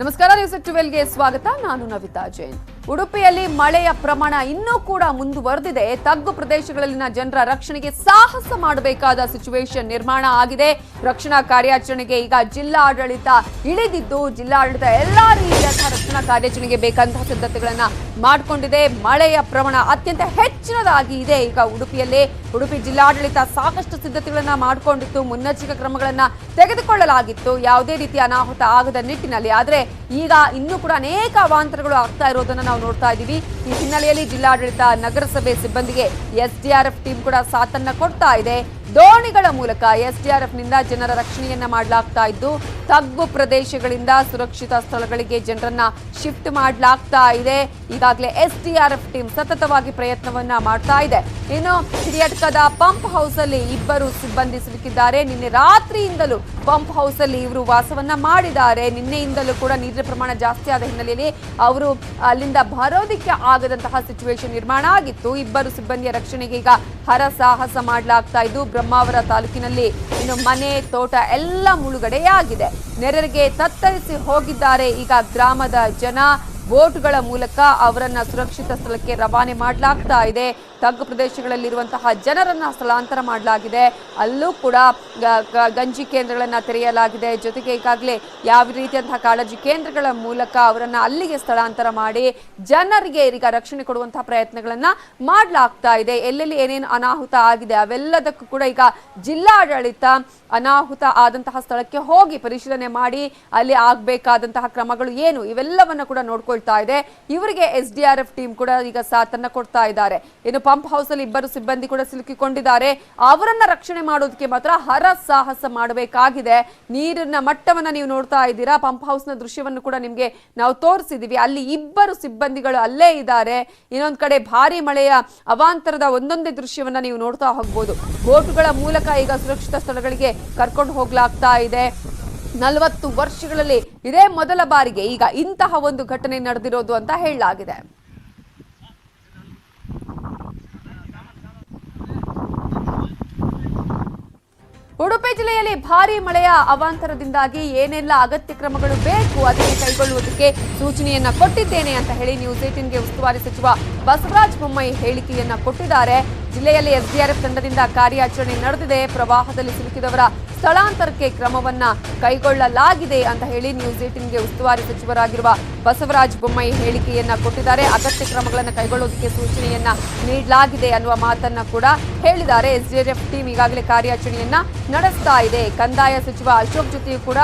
ನಮಸ್ಕಾರ, ನ್ಯೂಸ್ ಟ್ವೆಲ್ಗೆ ಸ್ವಾಗತ. ನಾನು ನವಿತಾ ಜೈನ್. ಉಡುಪಿಯಲ್ಲಿ ಮಳೆಯ ಪ್ರಮಾಣ ಇನ್ನೂ ಕೂಡ ಮುಂದುವರೆದಿದೆ. ತಗ್ಗು ಪ್ರದೇಶಗಳಲ್ಲಿನ ಜನರ ರಕ್ಷಣೆಗೆ ಸಾಹಸ ಮಾಡಬೇಕಾದ ಸಿಚುವೇಶನ್ ನಿರ್ಮಾಣ ಆಗಿದೆ. ರಕ್ಷಣಾ ಕಾರ್ಯಾಚರಣೆಗೆ ಈಗ ಜಿಲ್ಲಾಡಳಿತ ಇಳಿದಿದ್ದು, ಜಿಲ್ಲಾಡಳಿತ ಎಲ್ಲಾ ರೀತಿಯ ರಕ್ಷಣಾ ಕಾರ್ಯಾಚರಣೆಗೆ ಬೇಕಾದಂತಹ ಸಿದ್ಧತೆಗಳನ್ನ ಮಾಡಿಕೊಂಡಿದೆ. ಮಳೆಯ ಪ್ರಮಾಣ ಅತ್ಯಂತ ಹೆಚ್ಚಿನದಾಗಿ ಇದೆ. ಈಗ ಉಡುಪಿಯಲ್ಲಿ ಉಡುಪಿ ಜಿಲ್ಲಾಡಳಿತ ಸಾಕಷ್ಟು ಸಿದ್ಧತೆಗಳನ್ನು ಮಾಡಿಕೊಂಡಿತ್ತು. ಮುನ್ನೆಚ್ಚರಿಕೆ ಕ್ರಮಗಳನ್ನು ತೆಗೆದುಕೊಳ್ಳಲಾಗಿತ್ತು. ಯಾವುದೇ ರೀತಿಯ ಅನಾಹುತ ಆಗದ ನಿಟ್ಟಿನಲ್ಲಿ. ಆದ್ರೆ ಈಗ ಇನ್ನೂ ಕೂಡ ಅನೇಕ ಅವಾಂತರಗಳು ಆಗ್ತಾ ಇರೋದನ್ನ ನಾವು ನೋಡ್ತಾ ಇದ್ದೀವಿ. ಈ ಹಿನ್ನೆಲೆಯಲ್ಲಿ ಜಿಲ್ಲಾಡಳಿತ ನಗರಸಭೆ ಸಿಬ್ಬಂದಿಗೆ ಎಸ್ಡಿಆರ್ಎಫ್ ಟೀಮ್ ಕೂಡ ಸಾಥನ್ನ ಕೊಡ್ತಾ ಇದೆ. ದೋಣಿಗಳ ಮೂಲಕ ಎಸ್ಡಿಆರ್ಎಫ್ನಿಂದ ಜನರ ರಕ್ಷಣೆಯನ್ನ ಮಾಡಲಾಗ್ತಾ ಇದ್ದು ತಗ್ಗು ಪ್ರದೇಶಗಳಿಂದ ಸುರಕ್ಷಿತ ಸ್ಥಳಗಳಿಗೆ ಜನರನ್ನ ಶಿಫ್ಟ್ ಮಾಡಲಾಗ್ತಾ ಇದೆ. ಈಗಾಗಲೇ ಎಸ್ಡಿಆರ್ಎಫ್ ಟೀಮ್ ಸತತವಾಗಿ ಪ್ರಯತ್ನವನ್ನ ಮಾಡ್ತಾ ಇದೆ. ಇನ್ನು ಹಿರಿಯಡ್ಕದ ಪಂಪ್ ಹೌಸ್ ಅಲ್ಲಿ ಇಬ್ಬರು ಸಿಬ್ಬಂದಿ ಸಿಲುಕಿದ್ದಾರೆ. ನಿನ್ನೆ ರಾತ್ರಿಯಿಂದಲೂ ಪಂಪ್ ಹೌಸ್ ಅಲ್ಲಿ ಇವರು ವಾಸವನ್ನ ಮಾಡಿದ್ದಾರೆ. ನಿನ್ನೆಯಿಂದಲೂ ಕೂಡ ನೀರಿನ ಪ್ರಮಾಣ ಜಾಸ್ತಿ ಆದ ಹಿನ್ನೆಲೆಯಲ್ಲಿ ಅವರು ಅಲ್ಲಿಂದ ಬರೋದಿಕ್ಕೆ ಆಗದಂತಹ ಸಿಚುವೇಶನ್ ನಿರ್ಮಾಣ ಆಗಿತ್ತು. ಇಬ್ಬರು ಸಿಬ್ಬಂದಿಯ ರಕ್ಷಣೆಗೆ ಈಗ ಹರಸಾಹಸ ಮಾಡಲಾಗ್ತಾ ಇದ್ದು, ಬ್ರಹ್ಮಾವರ ತಾಲೂಕಿನಲ್ಲಿ ಇನ್ನು ಮನೆ, ತೋಟ ಎಲ್ಲ ಮುಳುಗಡೆಯಾಗಿದೆ. ನೆರೆಗೆ ತತ್ತರಿಸಿ ಹೋಗಿದ್ದಾರೆ. ಈಗ ಗ್ರಾಮದ ಜನ ಬೋಟ್ಗಳ ಮೂಲಕ ಅವರನ್ನ ಸುರಕ್ಷಿತ ಸ್ಥಳಕ್ಕೆ ರವಾನೆ ಮಾಡಲಾಗ್ತಾ ಇದೆ. ತಗ್ಗು ಪ್ರದೇಶಗಳಲ್ಲಿರುವಂತಹ ಜನರನ್ನ ಸ್ಥಳಾಂತರ ಮಾಡಲಾಗಿದೆ. ಅಲ್ಲೂ ಕೂಡ ಗಂಜಿ ಕೇಂದ್ರಗಳನ್ನ ತೆರೆಯಲಾಗಿದೆ. ಜೊತೆಗೆ ಈಗಾಗಲೇ ಯಾವ ರೀತಿಯಂತಹ ಕಾಳಜಿ ಕೇಂದ್ರಗಳ ಮೂಲಕ ಅವರನ್ನ ಅಲ್ಲಿಗೆ ಸ್ಥಳಾಂತರ ಮಾಡಿ ಜನರಿಗೆ ಈಗ ರಕ್ಷಣೆ ಕೊಡುವಂತಹ ಪ್ರಯತ್ನಗಳನ್ನ ಮಾಡಲಾಗ್ತಾ ಇದೆ. ಎಲ್ಲೆಲ್ಲಿ ಏನೇನು ಅನಾಹುತ ಆಗಿದೆ ಅವೆಲ್ಲದಕ್ಕೂ ಕೂಡ ಈಗ ಜಿಲ್ಲಾಡಳಿತ ಅನಾಹುತ ಆದಂತಹ ಸ್ಥಳಕ್ಕೆ ಹೋಗಿ ಪರಿಶೀಲನೆ ಮಾಡಿ, ಅಲ್ಲಿ ಆಗಬೇಕಾದಂತಹ ಕ್ರಮಗಳು ಏನು ಇವೆಲ್ಲವನ್ನ ಕೂಡ ನೋಡ್ಕೊಳ್ತಾ ಇದೆ. ಇವರಿಗೆ S D R F team ಕೂಡ ಈಗ ಸಾಥನ್ನ ಕೊಡ್ತಾ ಇದ್ದಾರೆ. ಇನ್ನು ಪಂಪ್ ಹೌಸ್ ಅಲ್ಲಿ ಇಬ್ಬರು ಸಿಬ್ಬಂದಿ ಕೂಡ ಸಿಲುಕಿಕೊಂಡಿದ್ದಾರೆ. ಅವರನ್ನ ರಕ್ಷಣೆ ಮಾಡೋದಕ್ಕೆ ಮಾತ್ರ ಹರ ಸಾಹಸ ಮಾಡಬೇಕಾಗಿದೆ. ನೀರಿನ ಮಟ್ಟವನ್ನ ನೀವು ನೋಡ್ತಾ ಇದ್ದೀರಾ? ಪಂಪ್ ಹೌಸ್ನ ದೃಶ್ಯವನ್ನು ಕೂಡ ನಿಮ್ಗೆ ನಾವು ತೋರಿಸಿದೀವಿ. ಅಲ್ಲಿ ಇಬ್ಬರು ಸಿಬ್ಬಂದಿಗಳು ಅಲ್ಲೇ ಇದ್ದಾರೆ. ಇನ್ನೊಂದ್ ಕಡೆ ಭಾರಿ ಮಳೆಯ ಅವಾಂತರದ ಒಂದೊಂದೇ ದೃಶ್ಯವನ್ನ ನೀವು ನೋಡ್ತಾ ಹೋಗ್ಬೋದು. ಬೋಟ್ಗಳ ಮೂಲಕ ಈಗ ಸುರಕ್ಷಿತ ಸ್ಥಳಗಳಿಗೆ ಕರ್ಕೊಂಡು ಹೋಗ್ಲಾಗ್ತಾ ಇದೆ. ನಲವತ್ತು ವರ್ಷಗಳಲ್ಲಿ ಇದೇ ಮೊದಲ ಬಾರಿಗೆ ಈಗ ಇಂತಹ ಒಂದು ಘಟನೆ ನಡೆದಿರೋದು ಅಂತ ಹೇಳಲಾಗಿದೆ. ಉಡುಪಿ ಜಿಲ್ಲೆಯಲ್ಲಿ ಭಾರಿ ಮಳೆಯ ಅವಾಂತರದಿಂದಾಗಿ ಏನೆಲ್ಲ ಅಗತ್ಯ ಕ್ರಮಗಳು ಬೇಕು ಅದನ್ನು ಕೈಗೊಳ್ಳುವುದಕ್ಕೆ ಸೂಚನೆಯನ್ನ ಕೊಟ್ಟಿದ್ದೇನೆ ಅಂತ ಹೇಳಿ ನ್ಯೂಸ್ ಏಟಿನ್ಗೆ ಉಸ್ತುವಾರಿ ಸಚಿವ ಬಸವರಾಜ ಬೊಮ್ಮಾಯಿ ಹೇಳಿಕೆಯನ್ನ ಕೊಟ್ಟಿದ್ದಾರೆ. ಜಿಲ್ಲೆಯಲ್ಲಿ ಎಸ್ಡಿಆರ್ಎಫ್ ತಂಡದಿಂದ ಕಾರ್ಯಾಚರಣೆ ನಡೆದಿದೆ. ಪ್ರವಾಹದಲ್ಲಿ ಸಿಲುಕಿದವರ ಸ್ಥಳಾಂತರಕ್ಕೆ ಕ್ರಮವನ್ನ ಕೈಗೊಳ್ಳಲಾಗಿದೆ ಅಂತ ಹೇಳಿ ನ್ಯೂಸ್ ಏಟಿನ್ಗೆ ಉಸ್ತುವಾರಿ ಸಚಿವರಾಗಿರುವ ಬಸವರಾಜ ಬೊಮ್ಮಾಯಿ ಹೇಳಿಕೆಯನ್ನ ಕೊಟ್ಟಿದ್ದಾರೆ. ಅಗತ್ಯ ಕ್ರಮಗಳನ್ನು ಕೈಗೊಳ್ಳೋದಕ್ಕೆ ಸೂಚನೆಯನ್ನ ನೀಡಲಾಗಿದೆ ಅನ್ನುವ ಮಾತನ್ನ ಕೂಡ ಹೇಳಿದ್ದಾರೆ. ಎಸ್ಡಿಆರ್ಎಫ್ ಟೀಮ್ ಈಗಾಗಲೇ ಕಾರ್ಯಾಚರಣೆಯನ್ನ ನಡೆಸ್ತಾ ಇದೆ. ಕಂದಾಯ ಸಚಿವ ಅಶೋಕ್ ಜೊತೆಯೂ ಕೂಡ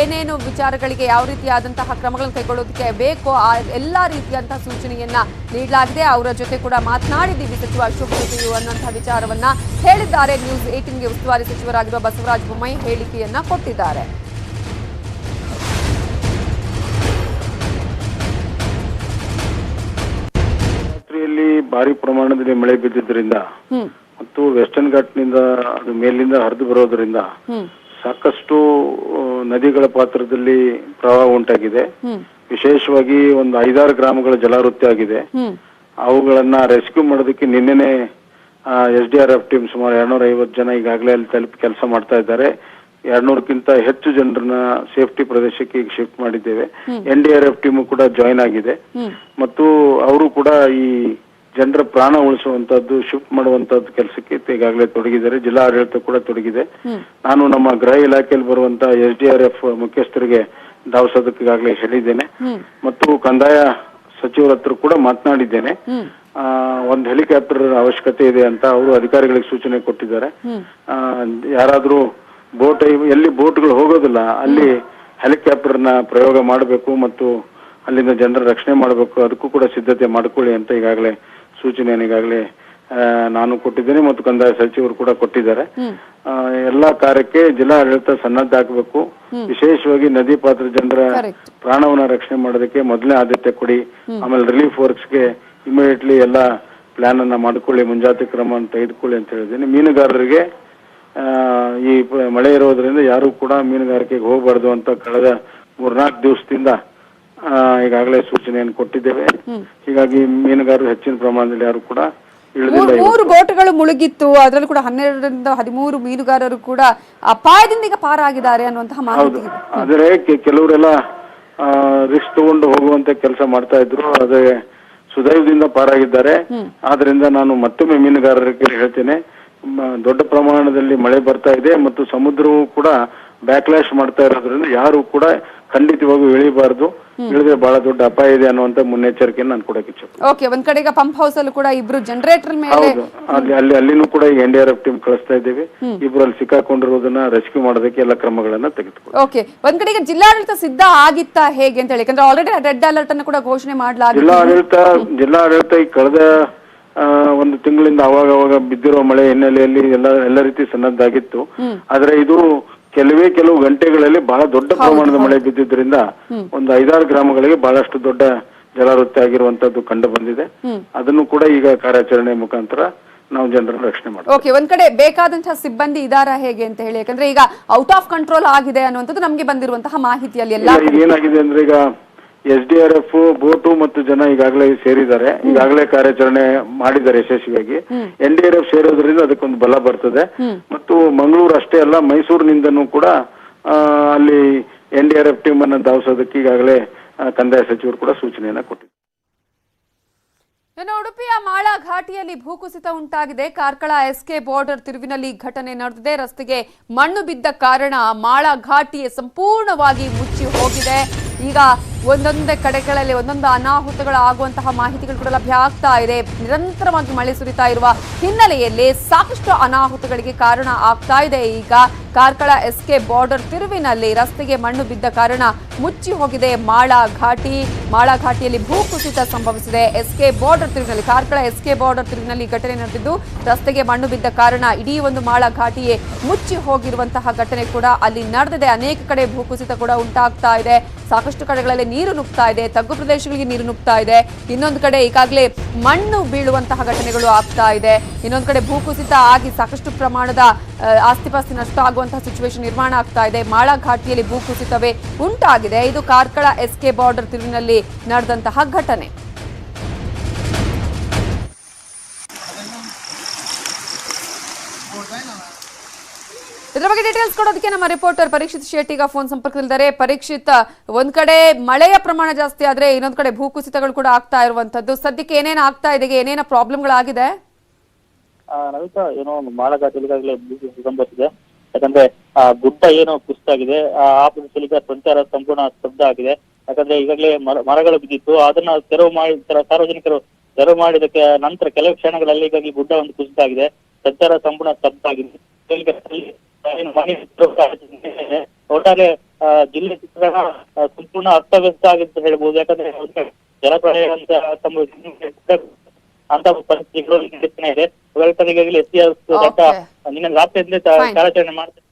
ಏನೇನು ವಿಚಾರಗಳಿಗೆ ಯಾವ ರೀತಿಯಾದಂತಹ ಕ್ರಮಗಳನ್ನು ಕೈಗೊಳ್ಳೋದಕ್ಕೆ ಬೇಕೋ ಆ ಎಲ್ಲಾ ರೀತಿಯಂತಹ ಸೂಚನೆಯನ್ನ ನೀಡಲಾಗಿದೆ. ಅವರ ಜೊತೆ ಕೂಡ ಮಾತನಾಡಿದ್ದೀವಿ ಸಚಿವ ಅಶೋಕ್ ಜೊತೆಯು ಅನ್ನುವಂತಹ ವಿಚಾರವನ್ನ ಹೇಳಿದ್ದಾರೆ. ನ್ಯೂಸ್ ಏಟಿನ್ಗೆ ಉಸ್ತುವಾರಿ ಸಚಿವರಾಗಿರುವ ಬಸವರಾಜ ಬೊಮ್ಮಾಯಿ ಹೇಳಿಕೆಯನ್ನ ಕೊಟ್ಟಿದ್ದಾರೆ. ರಾತ್ರಿಯಲ್ಲಿ ಭಾರಿ ಪ್ರಮಾಣದಲ್ಲಿ ಮಳೆ ಬಿದ್ದಿದ್ದರಿಂದ ಮತ್ತು ವೆಸ್ಟರ್ನ್ ಘಾಟ್ನಿಂದ ಅದು ಮೇಲಿಂದ ಹರಿದು ಬರೋದ್ರಿಂದ ಸಾಕಷ್ಟು ನದಿಗಳ ಪಾತ್ರದಲ್ಲಿ ಪ್ರವಾಹ ಉಂಟಾಗಿದೆ. ವಿಶೇಷವಾಗಿ ಒಂದು ಐದಾರು ಗ್ರಾಮಗಳ ಜಲಾವೃತ್ತಿ ಆಗಿದೆ. ಅವುಗಳನ್ನ ರೆಸ್ಕ್ಯೂ ಮಾಡೋದಕ್ಕೆ ನಿನ್ನೆನೆ S D R F team ಸುಮಾರು ಎರಡ್ನೂರ ಐವತ್ತು ಜನ ಈಗಾಗಲೇ ಅಲ್ಲಿ ತಲುಪಿ ಕೆಲಸ ಮಾಡ್ತಾ ಇದ್ದಾರೆ. ಎರಡ್ನೂರಕ್ಕಿಂತ ಹೆಚ್ಚು ಜನರನ್ನ ಸೇಫ್ಟಿ ಪ್ರದೇಶಕ್ಕೆ ಈಗ ಶಿಫ್ಟ್ ಮಾಡಿದ್ದೇವೆ. N D R F team ಕೂಡ ಜಾಯಿನ್ ಆಗಿದೆ. ಮತ್ತು ಅವರು ಕೂಡ ಈ ಜನರ ಪ್ರಾಣ ಉಳಿಸುವಂತದ್ದು ಶಿಫ್ಟ್ ಮಾಡುವಂತದ್ದು ಕೆಲಸಕ್ಕೆ ಈಗಾಗಲೇ ತೊಡಗಿದ್ದಾರೆ. ಜಿಲ್ಲಾ ಆಡಳಿತ ಕೂಡ ತೊಡಗಿದೆ. ನಾನು ನಮ್ಮ ಗೃಹ ಇಲಾಖೆಯಲ್ಲಿ ಬರುವಂತ ಎಸ್ ಡಿ ಆರ್ ಎಫ್ ಮುಖ್ಯಸ್ಥರಿಗೆ ಧಾವಿಸೋದಕ್ಕೆ ಈಗಾಗಲೇ ಹೇಳಿದ್ದೇನೆ. ಮತ್ತು ಕಂದಾಯ ಸಚಿವರ ಹತ್ರ ಕೂಡ ಮಾತನಾಡಿದ್ದೇನೆ. ಒಂದು ಹೆಲಿಕಾಪ್ಟರ್ ಅವಶ್ಯಕತೆ ಇದೆ ಅಂತ ಅವರು ಅಧಿಕಾರಿಗಳಿಗೆ ಸೂಚನೆ ಕೊಟ್ಟಿದ್ದಾರೆ. ಯಾರಾದರೂ ಆ, ಯಾರಾದ್ರೂ ಬೋಟ್ ಎಲ್ಲಿ ಬೋಟ್ಗಳು ಹೋಗೋದಿಲ್ಲ ಅಲ್ಲಿ ಹೆಲಿಕಾಪ್ಟರ್ನ ಪ್ರಯೋಗ ಮಾಡಬೇಕು ಮತ್ತು ಅಲ್ಲಿಂದ ಜನರ ರಕ್ಷಣೆ ಮಾಡಬೇಕು ಅದಕ್ಕೂ ಕೂಡ ಸಿದ್ಧತೆ ಮಾಡಿಕೊಳ್ಳಿ ಅಂತ ಈಗಾಗಲೇ ಸೂಚನೆಯನ್ನು ಈಗಾಗಲೇ ಆ, ನಾನು ಕೊಟ್ಟಿದ್ದೇನೆ ಮತ್ತು ಕಂದಾಯ ಸಚಿವರು ಕೂಡ ಕೊಟ್ಟಿದ್ದಾರೆ. ಎಲ್ಲಾ ಕಾರ್ಯಕ್ಕೆ ಜಿಲ್ಲಾ ಆಡಳಿತ ಸನ್ನದ್ಧ ಆಗಬೇಕು. ವಿಶೇಷವಾಗಿ ನದಿ ಪಾತ್ರ ಜನರ. ಪ್ರಾಣವನ್ನ ರಕ್ಷಣೆ ಮಾಡೋದಕ್ಕೆ ಮೊದಲನೇ ಆದ್ಯತೆ ಕೊಡಿ. ಆಮೇಲೆ ರಿಲೀಫ್ ವರ್ಕ್ಸ್ಗೆ ಇಮಿಡಿಯೇಟ್ಲಿ ಎಲ್ಲ ಪ್ಲಾನ್ ಅನ್ನ ಮಾಡಿಕೊಳ್ಳಿ ಮುಂಜಾಗ್ರತೆ ಕ್ರಮ ತೆಗೆದುಕೊಳ್ಳಿ ಅಂತ ಹೇಳಿದ್ದೀನಿ. ಮೀನುಗಾರರಿಗೆ ಆ, ಈ ಮಳೆ ಇರೋದ್ರಿಂದ ಯಾರು ಕೂಡ ಮೀನುಗಾರಿಕೆಗೆ ಹೋಗಬಾರ್ದು ಅಂತ ಕಳೆದ ಮೂರ್ನಾಲ್ಕು ದಿವಸದಿಂದ ಈಗಾಗಲೇ ಸೂಚನೆಯನ್ನು ಕೊಟ್ಟಿದ್ದೇವೆ. ಹೀಗಾಗಿ ಮೀನುಗಾರರು ಹೆಚ್ಚಿನ ಪ್ರಮಾಣದಲ್ಲಿ ಯಾರು ಕೂಡ ಮೂರು ಬೋಟ್ಗಳು ಮುಳುಗಿತ್ತು. ಅದರಲ್ಲಿ ಕೂಡ ಹನ್ನೆರಡರಿಂದ ಹದಿಮೂರು ಮೀನುಗಾರರು ಕೂಡ ಅಪಾಯದಿಂದ ಈಗ ಪಾರಾಗಿದ್ದಾರೆ ಅನ್ನುವಂತಹ ಮಾಹಿತಿ ಆದರೆ ಕೆಲವರೆಲ್ಲ ರಿಸ್ಕ್ ತಗೊಂಡು ಹೋಗುವಂತ ಕೆಲಸ ಮಾಡ್ತಾ ಇದ್ರು. ಅದೇ ಸುದೈವದಿಂದ ಪಾರಾಗಿದ್ದಾರೆ. ಆದ್ರಿಂದ ನಾನು ಮತ್ತೊಮ್ಮೆ ಮೀನುಗಾರರಿಗೆ ಹೇಳ್ತೇನೆ. ದೊಡ್ಡ ಪ್ರಮಾಣದಲ್ಲಿ ಮಳೆ ಬರ್ತಾ ಇದೆ ಮತ್ತು ಸಮುದ್ರವು ಕೂಡ ಬ್ಯಾಕ್ಲಾಶ್ ಮಾಡ್ತಾ ಇರೋದ್ರಿಂದ ಯಾರು ಕೂಡ ಖಂಡಿತವಾಗೂ ಇಳಿಬಾರ್ದು. ಇಳಿದ್ರೆ ಬಹಳ ದೊಡ್ಡ ಅಪಾಯ ಇದೆ ಅನ್ನುವಂತ ಮುನ್ನೆಚ್ಚರಿಕೆ ನಾನು ಕೊಡಕ್ಕೆ ಇಚ್ಛೆ ಓಕೆ ಒಂದ್ ಕಡೆ ಈಗ ಪಂಪ್ ಹೌಸ್ ಅಲ್ಲೂ ಕೂಡ ಇಬ್ರು ಜನರೇಟರ್ ಮೇಲೆ ಹೌದು. ಅಲ್ಲಿ ಅಲ್ಲಿ ಅಲ್ಲಿನೂ ಕೂಡ ಈಗ N D R F team ಕಳಿಸ್ತಾ ಇದ್ದೀವಿ. ಇಬ್ರು ಅಲ್ಲಿ ಸಿಕ್ಕಾಕೊಂಡಿರೋದನ್ನ ರೆಸ್ಕ್ಯೂ ಮಾಡೋದಕ್ಕೆ ಎಲ್ಲ ಕ್ರಮಗಳನ್ನ ತೆಗೆದುಕೊಳ್ಳಿ. ಓಕೆ ಒಂದ್ ಕಡೆ ಈಗ ಜಿಲ್ಲಾಡಳಿತ ಸಿದ್ಧ ಆಗಿತ್ತಾ ಹೇಗೆ ಅಂತ ಹೇಳಿ ಯಾಕಂದ್ರೆ ಆಲ್ರೆಡಿ ರೆಡ್ ಅಲರ್ಟ್ ಅನ್ನು ಕೂಡ ಘೋಷಣೆ ಮಾಡಲಾಗಿದೆ ಜಿಲ್ಲಾಡಳಿತ ಜಿಲ್ಲಾಡಳಿತ ಈ ಕಳೆದ ಒಂದು ತಿಂಗಳಿಂದ ಅವಾಗ ಅವಾಗ ಬಿದ್ದಿರೋ ಮಳೆ ಹಿನ್ನೆಲೆಯಲ್ಲಿ ಎಲ್ಲ ಎಲ್ಲ ರೀತಿ ಸನ್ನದ್ಧಾಗಿತ್ತು ಆದ್ರೆ ಇದು ಕೆಲವೇ ಕೆಲವು ಗಂಟೆಗಳಲ್ಲಿ ಬಹಳ ದೊಡ್ಡ ಪ್ರಮಾಣದ ಮಳೆ ಬಿದ್ದಿದ್ರಿಂದ ಒಂದು ಐದಾರು ಗ್ರಾಮಗಳಿಗೆ ಬಹಳಷ್ಟು ದೊಡ್ಡ ಜಲಾವೃತ್ತಿ ಆಗಿರುವಂತದ್ದು ಕಂಡು ಬಂದಿದೆ. ಅದನ್ನು ಕೂಡ ಈಗ ಕಾರ್ಯಾಚರಣೆ ಮುಖಾಂತರ ನಾವು ಜನರನ್ನು ರಕ್ಷಣೆ ಮಾಡ್ತೀವಿ. ಓಕೆ ಒಂದ್ ಕಡೆ ಬೇಕಾದಂತಹ ಸಿಬ್ಬಂದಿ ಇದಾರಾ ಹೇಗೆ ಅಂತ ಹೇಳಿ ಯಾಕಂದ್ರೆ ಈಗ ಔಟ್ ಆಫ್ ಕಂಟ್ರೋಲ್ ಆಗಿದೆ ಅನ್ನುವಂಥದ್ದು ನಮ್ಗೆ ಬಂದಿರುವಂತಹ ಮಾಹಿತಿಯಲ್ಲಿ ಎಲ್ಲ ಏನಾಗಿದೆ ಅಂದ್ರೆ ಈಗ S D R F boat ಮತ್ತು ಜನ ಈಗಾಗಲೇ ಸೇರಿದ್ದಾರೆ. ಈಗಾಗಲೇ ಕಾರ್ಯಾಚರಣೆ ಮಾಡಿದ್ದಾರೆ ಯಶಸ್ವಿಯಾಗಿ. ಎನ್ ಡಿ ಆರ್ ಎಫ್ ಸೇರೋದ್ರಿಂದ ಅದಕ್ಕೊಂದು ಬಲ ಬರ್ತದೆ. ಮತ್ತು ಮಂಗಳೂರು ಅಷ್ಟೇ ಅಲ್ಲ ಮೈಸೂರಿನಿಂದನೂ ಕೂಡ ಅಲ್ಲಿ N D R F team ಅನ್ನು ಧಾವಿಸೋದಕ್ಕೆ ಈಗಾಗಲೇ ಕಂದಾಯ ಸಚಿವರು ಕೂಡ ಸೂಚನೆಯನ್ನ ಕೊಟ್ಟಿದ್ದಾರೆ. ಇನ್ನು ಉಡುಪಿಯ ಮಾಳ ಘಾಟಿಯಲ್ಲಿ ಭೂಕುಸಿತ ಉಂಟಾಗಿದೆ. ಕಾರ್ಕಳ ಎಸ್ಕೆ ಬಾರ್ಡರ್ ತಿರುವಿನಲ್ಲಿ ಘಟನೆ ನಡೆದಿದೆ. ರಸ್ತೆಗೆ ಮಣ್ಣು ಬಿದ್ದ ಕಾರಣ ಮಾಳ ಘಾಟಿ ಸಂಪೂರ್ಣವಾಗಿ ಮುಚ್ಚಿ ಹೋಗಿದೆ. ಈಗ ಒಂದೊಂದೇ ಕಡೆಗಳಲ್ಲಿ ಒಂದೊಂದು ಅನಾಹುತಗಳು ಆಗುವಂತಹ ಮಾಹಿತಿಗಳು ಕೂಡ ಲಭ್ಯ ಆಗ್ತಾ ಇದೆ. ನಿರಂತರವಾಗಿ ಮಳೆ ಸುರಿತಾ ಇರುವ ಹಿನ್ನೆಲೆಯಲ್ಲಿ ಸಾಕಷ್ಟು ಅನಾಹುತಗಳಿಗೆ ಕಾರಣ ಆಗ್ತಾ ಇದೆ. ಈಗ ಕಾರ್ಕಳ ಎಸ್ಕೆ ಬಾರ್ಡರ್ ತಿರುವಿನಲ್ಲಿ ರಸ್ತೆಗೆ ಮಣ್ಣು ಬಿದ್ದ ಕಾರಣ ಮುಚ್ಚಿ ಹೋಗಿದೆ. ಮಾಳ ಘಾಟಿ ಮಾಳ ಘಾಟಿಯಲ್ಲಿ ಭೂಕುಸಿತ ಸಂಭವಿಸಿದೆ. ಎಸ್ಕೆ ಬಾರ್ಡರ್ ತಿರುವಿನಲ್ಲಿ, ಕಾರ್ಕಳ ಎಸ್ಕೆ ಬಾರ್ಡರ್ ತಿರುವಿನಲ್ಲಿ ಘಟನೆ ನಡೆದಿದ್ದು, ರಸ್ತೆಗೆ ಮಣ್ಣು ಬಿದ್ದ ಕಾರಣ ಇಡೀ ಒಂದು ಮಾಳ ಘಾಟಿಯೇ ಮುಚ್ಚಿ ಹೋಗಿರುವಂತಹ ಘಟನೆ ಕೂಡ ಅಲ್ಲಿ ನಡೆದಿದೆ. ಅನೇಕ ಕಡೆ ಭೂಕುಸಿತ ಕೂಡ ಉಂಟಾಗ್ತಾ ಇದೆ. ಸಾಕಷ್ಟು ಕಡೆಗಳಲ್ಲಿ ನೀರು ನುಗ್ತಾ ಇದೆ, ತಗ್ಗು ಪ್ರದೇಶಗಳಿಗೆ ನೀರು ನುಗ್ತಾ ಇದೆ. ಇನ್ನೊಂದು ಕಡೆ ಈಗಾಗಲೇ ಮಣ್ಣು ಬೀಳುವಂತಹ ಘಟನೆಗಳು ಆಗ್ತಾ ಇದೆ. ಇನ್ನೊಂದು ಕಡೆ ಭೂಕುಸಿತ ಆಗಿ ಸಾಕಷ್ಟು ಪ್ರಮಾಣದ ಆಸ್ತಿಪಾಸ್ತಿ ನಷ್ಟ ಆಗುವಂತಹ ಸಿಚುವೇಶನ್ ನಿರ್ಮಾಣ ಆಗ್ತಾ ಇದೆ. ಮಾಳಘಾಟಿಯಲ್ಲಿ ಭೂಕುಸಿತವೇ ಉಂಟಾಗಿದೆ. ಇದು ಕಾರ್ಕಳ ಎಸ್ಕೆ ಬಾರ್ಡರ್ ತಿರುವಿನಲ್ಲಿ ನಡೆದಂತಹ ಘಟನೆ. ಇದರ ಬಗ್ಗೆ ಡೀಟೇಲ್ಸ್ ಕೊಡೋದಕ್ಕೆ ನಮ್ಮ ರಿಪೋರ್ಟರ್ ಪರೀಕ್ಷಿತ್ ಶೆಟ್ಟಿ ಈಗ ಫೋನ್ ಸಂಪರ್ಕದಲ್ಲಿದ್ದಾರೆ. ಪರೀಕ್ಷಿತ್, ಒಂದ್ ಕಡೆ ಮಳೆಯ ಪ್ರಮಾಣ ಜಾಸ್ತಿ ಆದ್ರೆ ಇನ್ನೊಂದ್ ಕಡೆ ಭೂಕುಸಿತಗಳು ಕೂಡ ಆಗ್ತಾ ಇರುವಂತದ್ದು ಸದ್ಯಕ್ಕೆ ಏನೇನು ಆಗ್ತಾ ಇದೆ, ಏನೇನ ಪ್ರಾಬ್ಲಮ್ಗಳಾಗಿದೆ ನವಿತಾ ಏನೋ ಒಂದು ಮಾಳಘಾಟಲ್ಲಿ ಈಗಾಗಲೇ ಸಂಭವಿಸಿದೆ. ಯಾಕಂದ್ರೆ, ಆ, ಗುಡ್ಡ ಏನೋ ಕುಸಿತ ಆಗಿದೆ ಆ ಪ್ರದೇಶದಲ್ಲಿ ಸಂಚಾರ ಸಂಪೂರ್ಣ ಸ್ತಬ್ಧ ಆಗಿದೆ. ಯಾಕಂದ್ರೆ ಈಗಾಗಲೇ ಮರ- ಮರಗಳು ಬಿದ್ದಿತ್ತು. ಅದನ್ನ ತೆರವು ಮಾಡಿ ಸಾರ್ವಜನಿಕರು ತೆರವು ಮಾಡಿದಕ್ಕೆ ನಂತರ ಕೆಲವು ಕ್ಷಣಗಳಲ್ಲಿ ಈಗಾಗಲೇ ಗುಡ್ಡ ಒಂದು ಕುಸಿತ ಆಗಿದೆ ಸಂಚಾರ ಸಂಪೂರ್ಣ ಸ್ತಬ್ಧ ಆಗಿದೆ. ಏನು ಮನೆ ಒಟ್ಟಾರೆ ಜಿಲ್ಲೆ ಚಿತ್ರಣ ಸಂಪೂರ್ಣ ಅಸ್ತವ್ಯಸ್ತ ಆಗಿದೆ ಅಂತ ಹೇಳ್ಬೋದು. ಯಾಕಂದ್ರೆ ಜಲಪ್ರಳಯ ಅಂತ ಅಂತ ಪರಿಸ್ಥಿತಿಗಳು ನಡೀತಾನೆ ಇದೆ. ಈಗಾಗಲೇ ಎಸ್ ಸಿ. ನಿನ್ನ ರಾತ್ರಿಯಿಂದ ಕಾರ್ಯಾಚರಣೆ ಮಾಡ್ತಾರೆ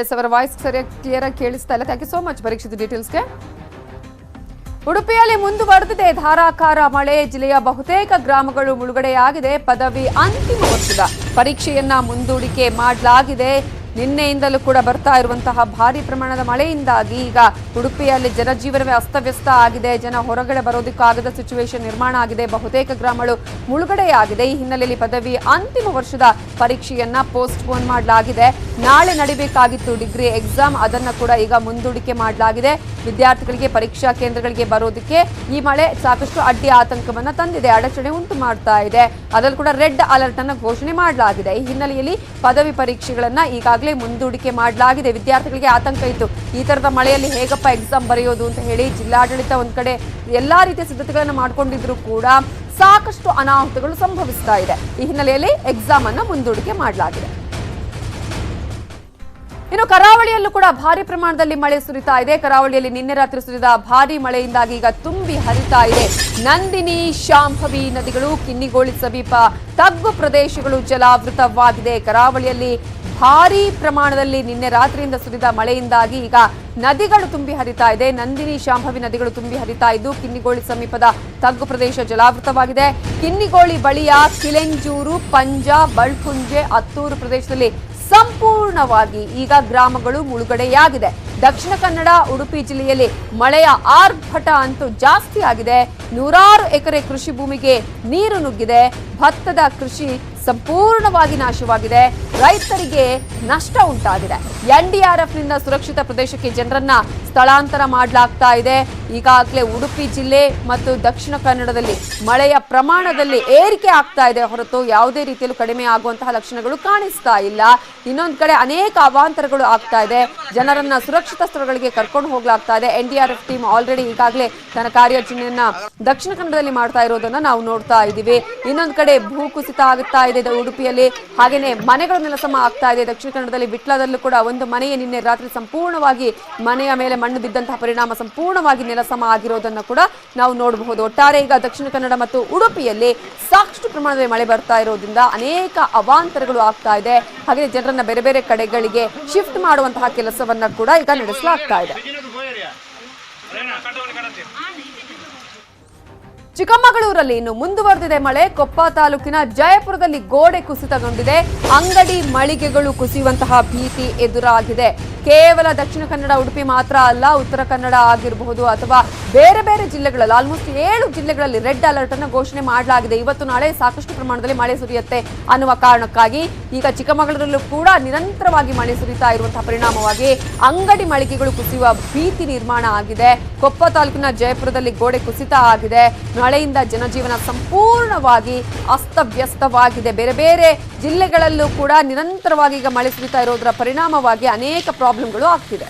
ಎಸ್ ಅವರ ವಾಯ್ಸ್ ಸರಿಯಾಗಿ ಕ್ಲಿಯರ್ ಆಗಿ ಕೇಳಿಸ್ತಾ ಇಲ್ಲ. Thank you so much Parikshita ಡೀಟೇಲ್ಸ್ಗೆ ಉಡುಪಿಯಲ್ಲಿ ಮುಂದುವರೆದಿದೆ ಧಾರಾಕಾರ ಮಳೆ. ಜಿಲ್ಲೆಯ ಬಹುತೇಕ ಗ್ರಾಮಗಳು ಮುಳುಗಡೆಯಾಗಿದೆ. ಪದವಿ ಅಂತಿಮ ವರ್ಷದ ಪರೀಕ್ಷೆಯನ್ನ ಮುಂದೂಡಿಕೆ ಮಾಡಲಾಗಿದೆ. ನಿನ್ನೆಯಿಂದಲೂ ಕೂಡ ಬರ್ತಾ ಇರುವಂತಹ ಭಾರಿ ಪ್ರಮಾಣದ ಮಳೆಯಿಂದಾಗಿ ಈಗ ಉಡುಪಿಯಲ್ಲಿ ಜನಜೀವನವೇ ಅಸ್ತವ್ಯಸ್ತ ಆಗಿದೆ. ಜನ ಹೊರಗಡೆ ಬರೋದಕ್ಕಾಗದ ಸಿಚುವೇಶನ್ ನಿರ್ಮಾಣ ಆಗಿದೆ. ಬಹುತೇಕ ಗ್ರಾಮಗಳು ಮುಳುಗಡೆಯಾಗಿದೆ. ಈ ಹಿನ್ನೆಲೆಯಲ್ಲಿ ಪದವಿ ಅಂತಿಮ ವರ್ಷದ ಪರೀಕ್ಷೆಯನ್ನ ಪೋಸ್ಟ್ ಪೋನ್ ಮಾಡಲಾಗಿದೆ. ನಾಳೆ ನಡಿಬೇಕಾಗಿತ್ತು ಡಿಗ್ರಿ ಎಕ್ಸಾಮ್ ಅದನ್ನ ಕೂಡ ಈಗ ಮುಂದೂಡಿಕೆ ಮಾಡಲಾಗಿದೆ. ವಿದ್ಯಾರ್ಥಿಗಳಿಗೆ ಪರೀಕ್ಷಾ ಕೇಂದ್ರಗಳಿಗೆ ಬರೋದಕ್ಕೆ ಈ ಮಳೆ ಸಾಕಷ್ಟು ಅಡ್ಡಿ ಆತಂಕವನ್ನ ತಂದಿದೆ. ಅಡಚಣೆ ಉಂಟು ಮಾಡ್ತಾ ಇದೆ. ಅದರಲ್ಲಿ ಕೂಡ ರೆಡ್ ಅಲರ್ಟ್ ಅನ್ನು ಘೋಷಣೆ ಮಾಡಲಾಗಿದೆ. ಈ ಹಿನ್ನೆಲೆಯಲ್ಲಿ ಪದವಿ ಪರೀಕ್ಷೆಗಳನ್ನ ಈಗಾಗಲೇ ಮುಂದೂಡಿಕೆ ಮಾಡಲಾಗಿದೆ. ವಿದ್ಯಾರ್ಥಿಗಳಿಗೆ ಆತಂಕ ಇತ್ತು. ಈ ತರದ ಮಳೆಯಲ್ಲಿ ಹೇಗಪ್ಪ ಎಕ್ಸಾಮ್ ಬರೆಯೋದು ಅಂತ ಹೇಳಿ ಜಿಲ್ಲಾಡಳಿತ ಒಂದ್ ಕಡೆ ಎಲ್ಲಾ ರೀತಿಯ ಸಿದ್ಧತೆಗಳನ್ನ ಮಾಡ್ಕೊಂಡಿದ್ರು ಕೂಡ ಸಾಕಷ್ಟು ಅನಾಹುತಗಳು ಸಂಭವಿಸ್ತಾ ಇದೆ. ಈ ಹಿನ್ನೆಲೆಯಲ್ಲಿ ಎಕ್ಸಾಮ್ ಅನ್ನ ಮುಂದೂಡಿಕೆ ಮಾಡಲಾಗಿದೆ. ಇನ್ನು ಕರಾವಳಿಯಲ್ಲೂ ಕೂಡ ಭಾರಿ ಪ್ರಮಾಣದಲ್ಲಿ ಮಳೆ ಸುರಿತಾ ಇದೆ. ಕರಾವಳಿಯಲ್ಲಿ ನಿನ್ನೆ ರಾತ್ರಿ ಸುರಿದ ಭಾರಿ ಮಳೆಯಿಂದಾಗಿ ಈಗ ತುಂಬಿ ಹರಿತಾ ಇದೆ. ನಂದಿನಿ, ಶಾಂಭವಿ ನದಿಗಳು, ಕಿನ್ನಿಗೋಳಿ ಸಮೀಪ ತಗ್ಗು ಪ್ರದೇಶಗಳು ಜಲಾವೃತವಾಗಿದೆ. ಕರಾವಳಿಯಲ್ಲಿ ಭಾರಿ ಪ್ರಮಾಣದಲ್ಲಿ ನಿನ್ನೆ ರಾತ್ರಿಯಿಂದ ಸುರಿದ ಮಳೆಯಿಂದಾಗಿ ಈಗ ನದಿಗಳು ತುಂಬಿ ಹರಿತಾ ಇದೆ. ನಂದಿನಿ, ಶಾಂಭವಿ ನದಿಗಳು ತುಂಬಿ ಹರಿತಾ ಇದ್ದು ಕಿನ್ನಿಗೋಳಿ ಸಮೀಪದ ತಗ್ಗು ಪ್ರದೇಶ ಜಲಾವೃತವಾಗಿದೆ. ಕಿನ್ನಿಗೋಳಿ ಬಳಿಯ ಕಿಲೆಂಜೂರು, ಪಂಜಾ, ಬಳ್ಕುಂಜೆ, ಅತ್ತೂರು ಪ್ರದೇಶದಲ್ಲಿ ಸಂಪೂರ್ಣವಾಗಿ ಈಗ ಗ್ರಾಮಗಳು ಮುಳುಗಡೆಯಾಗಿದೆ. ದಕ್ಷಿಣ ಕನ್ನಡ, ಉಡುಪಿ ಜಿಲ್ಲೆಯಲ್ಲಿ ಮಳೆಯ ಆರ್ಭಟ ಅಂತೂ ಜಾಸ್ತಿ ಆಗಿದೆ. ನೂರಾರು ಎಕರೆ ಕೃಷಿ ಭೂಮಿಗೆ ನೀರು ನುಗ್ಗಿದೆ. ಭತ್ತದ ಕೃಷಿ ಸಂಪೂರ್ಣವಾಗಿ ನಾಶವಾಗಿದೆ. ರೈತರಿಗೆ ನಷ್ಟ ಉಂಟಾಗಿದೆ. ಎನ್ಡಿಆರ್ಎಫ್ನಿಂದ ಸುರಕ್ಷಿತ ಪ್ರದೇಶಕ್ಕೆ ಜನರನ್ನ ಸ್ಥಳಾಂತರ ಮಾಡಲಾಗ್ತಾ ಇದೆ. ಈಗಾಗಲೇ ಉಡುಪಿ ಜಿಲ್ಲೆ ಮತ್ತು ದಕ್ಷಿಣ ಕನ್ನಡದಲ್ಲಿ ಮಳೆಯ ಪ್ರಮಾಣದಲ್ಲಿ ಏರಿಕೆ ಆಗ್ತಾ ಇದೆ. ಹೊರತು ಯಾವುದೇ ರೀತಿಯಲ್ಲೂ ಕಡಿಮೆ ಆಗುವಂತಹ ಲಕ್ಷಣಗಳು ಕಾಣಿಸ್ತಾ ಇಲ್ಲ. ಇನ್ನೊಂದು ಕಡೆ ಅನೇಕ ಅವಾಂತರಗಳು ಆಗ್ತಾ ಇದೆ. ಜನರನ್ನ ಸುರಕ್ಷಿತ ಸ್ಥಳಗಳಿಗೆ ಕರ್ಕೊಂಡು ಹೋಗ್ಲಾಗ್ತಾ ಇದೆ. ಎನ್ಡಿಆರ್ಎಫ್ ಟೀಮ್ ಆಲ್ರೆಡಿ ಈಗಾಗಲೇ ತನ್ನ ಕಾರ್ಯಾಚರಣೆಯನ್ನ ದಕ್ಷಿಣ ಕನ್ನಡದಲ್ಲಿ ಮಾಡ್ತಾ ಇರೋದನ್ನ ನಾವು ನೋಡ್ತಾ ಇದ್ದೀವಿ. ಇನ್ನೊಂದು ಕಡೆ ಭೂಕುಸಿತ ಆಗುತ್ತಾ ಇದೆ ಉಡುಪಿಯಲ್ಲಿ. ಹಾಗೇನೆ ಮನೆಗಳು ನೆಲಸಮ ಆಗ್ತಾ ಇದೆ. ದಕ್ಷಿಣ ಕನ್ನಡದಲ್ಲಿ ವಿಟ್ಲದಲ್ಲೂ ಕೂಡ ಒಂದು ಮನೆಯ ನಿನ್ನೆ ರಾತ್ರಿ ಸಂಪೂರ್ಣವಾಗಿ ಮನೆಯ ಮೇಲೆ ಮಣ್ಣು ಬಿದ್ದಂತಹ ಪರಿಣಾಮ ಸಂಪೂರ್ಣವಾಗಿ ನೆಲಸಮ ಆಗಿರೋದನ್ನ ಕೂಡ ನಾವು ನೋಡಬಹುದು. ಒಟ್ಟಾರೆ ಈಗ ದಕ್ಷಿಣ ಕನ್ನಡ ಮತ್ತು ಉಡುಪಿಯಲ್ಲಿ ಸಾಕಷ್ಟು ಪ್ರಮಾಣದಲ್ಲಿ ಮಳೆ ಬರ್ತಾ ಇರೋದ್ರಿಂದ ಅನೇಕ ಅವಾಂತರಗಳು ಆಗ್ತಾ ಇದೆ. ಹಾಗೆ ಜನರನ್ನ ಬೇರೆ ಬೇರೆ ಕಡೆಗಳಿಗೆ ಶಿಫ್ಟ್ ಮಾಡುವಂತಹ ಕೆಲಸವನ್ನ ಕೂಡ ಈಗ ನಡೆಸಲಾಗ್ತಾ ಇದೆ. ಚಿಕ್ಕಮಗಳೂರಲ್ಲಿ ಇನ್ನು ಮುಂದುವರೆದಿದೆ ಮಳೆ. ಕೊಪ್ಪ ತಾಲೂಕಿನ ಜಯಪುರದಲ್ಲಿ ಗೋಡೆ ಕುಸಿತಗೊಂಡಿದೆ. ಅಂಗಡಿ ಮಳಿಗೆಗಳು ಕುಸಿಯುವಂತಹ ಭೀತಿ ಎದುರಾಗಿದೆ. ಕೇವಲ ದಕ್ಷಿಣ ಕನ್ನಡ, ಉಡುಪಿ ಮಾತ್ರ ಅಲ್ಲ, ಉತ್ತರ ಕನ್ನಡ ಆಗಿರಬಹುದು ಅಥವಾ ಬೇರೆ ಬೇರೆ ಜಿಲ್ಲೆಗಳಲ್ಲಿ ಆಲ್ಮೋಸ್ಟ್ ಏಳು ಜಿಲ್ಲೆಗಳಲ್ಲಿ ರೆಡ್ ಅಲರ್ಟ್ ಅನ್ನು ಘೋಷಣೆ ಮಾಡಲಾಗಿದೆ. ಇವತ್ತು ನಾಳೆ ಸಾಕಷ್ಟು ಪ್ರಮಾಣದಲ್ಲಿ ಮಳೆ ಸುರಿಯುತ್ತೆ ಅನ್ನುವ ಕಾರಣಕ್ಕಾಗಿ ಈಗ ಚಿಕ್ಕಮಗಳೂರಲ್ಲೂ ಕೂಡ ನಿರಂತರವಾಗಿ ಮಳೆ ಸುರಿತಾ ಇರುವಂತಹ ಪರಿಣಾಮವಾಗಿ ಅಂಗಡಿ ಮಳಿಗೆಗಳು ಕುಸಿಯುವ ಭೀತಿ ನಿರ್ಮಾಣ ಆಗಿದೆ. ಕೊಪ್ಪ ತಾಲೂಕಿನ ಜಯಪುರದಲ್ಲಿ ಗೋಡೆ ಕುಸಿತ ಆಗಿದೆ. ಮಳೆಯಿಂದ ಜನಜೀವನ ಸಂಪೂರ್ಣವಾಗಿ ಅಸ್ತವ್ಯಸ್ತವಾಗಿದೆ. ಬೇರೆ ಬೇರೆ ಜಿಲ್ಲೆಗಳಲ್ಲೂ ಕೂಡ ನಿರಂತರವಾಗಿ ಈಗ ಮಳೆ ಸುರಿತಾ ಇರೋದರ ಪರಿಣಾಮವಾಗಿ ಅನೇಕ ಪ್ರಾಬ್ಲಮ್ಗಳು ಆಗ್ತಿದೆ.